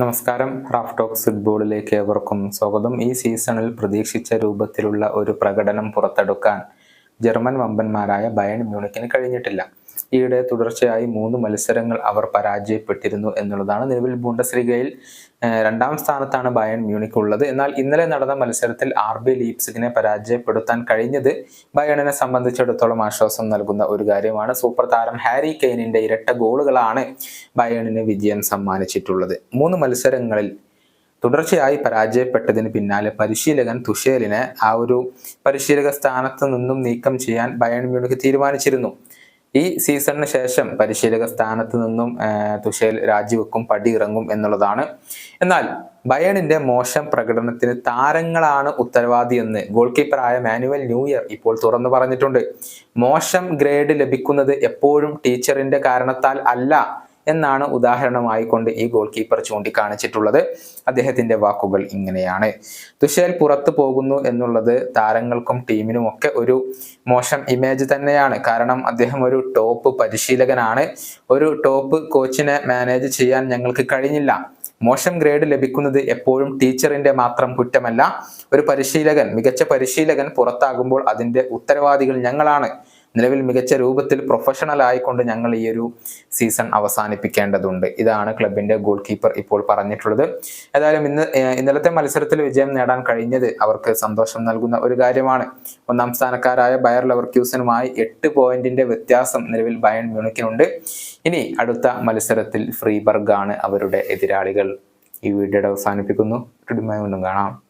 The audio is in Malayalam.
നമസ്കാരം. റാഫ് ടോക്സ് ഫുട്ബോളിലേക്ക് ഏവർക്കും സ്വാഗതം. ഈ സീസണിൽ പ്രതീക്ഷിച്ച രൂപത്തിലുള്ള ഒരു പ്രകടനം പുറത്തെടുക്കാൻ ജർമ്മൻ വമ്പന്മാരായ ബയൺ മ്യൂണിക്കിന് കഴിഞ്ഞിട്ടില്ല. ഈയിടെ തുടർച്ചയായി മൂന്ന് മത്സരങ്ങൾ അവർ പരാജയപ്പെട്ടിരുന്നു എന്നുള്ളതാണ് നിലവിൽ ബുണ്ടസ്ലിഗയിൽ രണ്ടാം സ്ഥാനത്താണ് ബയൺ മ്യൂണിക് ഉള്ളത് എന്നാൽ ഇന്നലെ നടന്ന മത്സരത്തിൽ ആർ ബി ലീപ്സിഗിനെ പരാജയപ്പെടുത്താൻ കഴിഞ്ഞത് ബയണിനെ സംബന്ധിച്ചിടത്തോളം ആശ്വാസം നൽകുന്ന ഒരു കാര്യമാണ്. സൂപ്പർ താരം ഹാരി കെയ്നിന്റെ ഇരട്ട ഗോളുകളാണ് ബയണിന് വിജയം സമ്മാനിച്ചിട്ടുള്ളത്. മൂന്ന് മത്സരങ്ങളിൽ തുടർച്ചയായി പരാജയപ്പെട്ടതിന് പിന്നാലെ പരിശീലകൻ തുഷേലിനെ ആ ഒരു പരിശീലക സ്ഥാനത്ത് നിന്നും നീക്കം ചെയ്യാൻ ബയൺ മ്യൂണിക്ക് തീരുമാനിച്ചിരുന്നു. ഈ സീസണിന് ശേഷം പരിശീലക സ്ഥാനത്ത് നിന്നും തുഷേൽ രാജിവെക്കും പടിയിറങ്ങും എന്നുള്ളതാണ്. എന്നാൽ ബയണിന്റെ മോശം പ്രകടനത്തിന് താരങ്ങളാണ് ഉത്തരവാദി എന്ന് ഗോൾ കീപ്പറായ മാനുവൽ ന്യൂയർ ഇപ്പോൾ തുറന്നു പറഞ്ഞിട്ടുണ്ട്. മോശം ഗ്രേഡ് ലഭിക്കുന്നത് എപ്പോഴും ടീച്ചറിന്റെ കാരണത്താൽ അല്ല. എന്നാണ് ഉദാഹരണമായി കൊണ്ട് ഈ ഗോൾ കീപ്പർ ചൂണ്ടിക്കാണിച്ചിട്ടുള്ളത്. അദ്ദേഹത്തിന്റെ വാക്കുകൾ ഇങ്ങനെയാണ്. തുഷേൽ പുറത്തു പോകുന്നു എന്നുള്ളത് താരങ്ങൾക്കും ടീമിനും ഒക്കെ ഒരു മോശം ഇമേജ് തന്നെയാണ്. കാരണം അദ്ദേഹം ഒരു ടോപ്പ് പരിശീലകനാണ്. ഒരു ടോപ്പ് കോച്ചിനെ മാനേജ് ചെയ്യാൻ ഞങ്ങൾക്ക് കഴിഞ്ഞില്ല. മോശം ഗ്രേഡ് ലഭിക്കുന്നത് എപ്പോഴും ടീച്ചറിന്റെ മാത്രം കുറ്റമല്ല. ഒരു പരിശീലകൻ മികച്ച പരിശീലകൻ പുറത്താകുമ്പോൾ അതിന്റെ ഉത്തരവാദികൾ ഞങ്ങളാണ്. നിലവിൽ മികച്ച രൂപത്തിൽ പ്രൊഫഷണൽ ആയിക്കൊണ്ട് ഞങ്ങൾ ഈ ഒരു സീസൺ അവസാനിപ്പിക്കേണ്ടതുണ്ട്. ഇതാണ് ക്ലബിന്റെ ഗോൾ കീപ്പർ ഇപ്പോൾ പറഞ്ഞിട്ടുള്ളത്. ഏതായാലും ഇന്ന് ഇന്നലത്തെ മത്സരത്തിൽ വിജയം നേടാൻ കഴിഞ്ഞത് അവർക്ക് സന്തോഷം നൽകുന്ന ഒരു കാര്യമാണ്. ഒന്നാം സ്ഥാനക്കാരായ ബയർ ലവർക്യൂസനുമായി എട്ട് പോയിന്റിന്റെ വ്യത്യാസം നിലവിൽ ബയൺ മ്യൂണിക്കിനുണ്ട് ഇനി അടുത്ത മത്സരത്തിൽ ഫ്രീബർഗാണ് അവരുടെ എതിരാളികൾ. ഈ വീഡിയോ അവസാനിപ്പിക്കുന്നു. കാണാം.